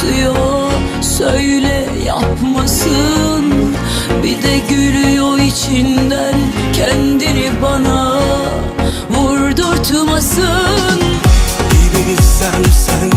anlatıyor Söyle yapmasın. Bir de gülüyor içinden Kendini bana vurdurtmasın. İyi bilirsen sen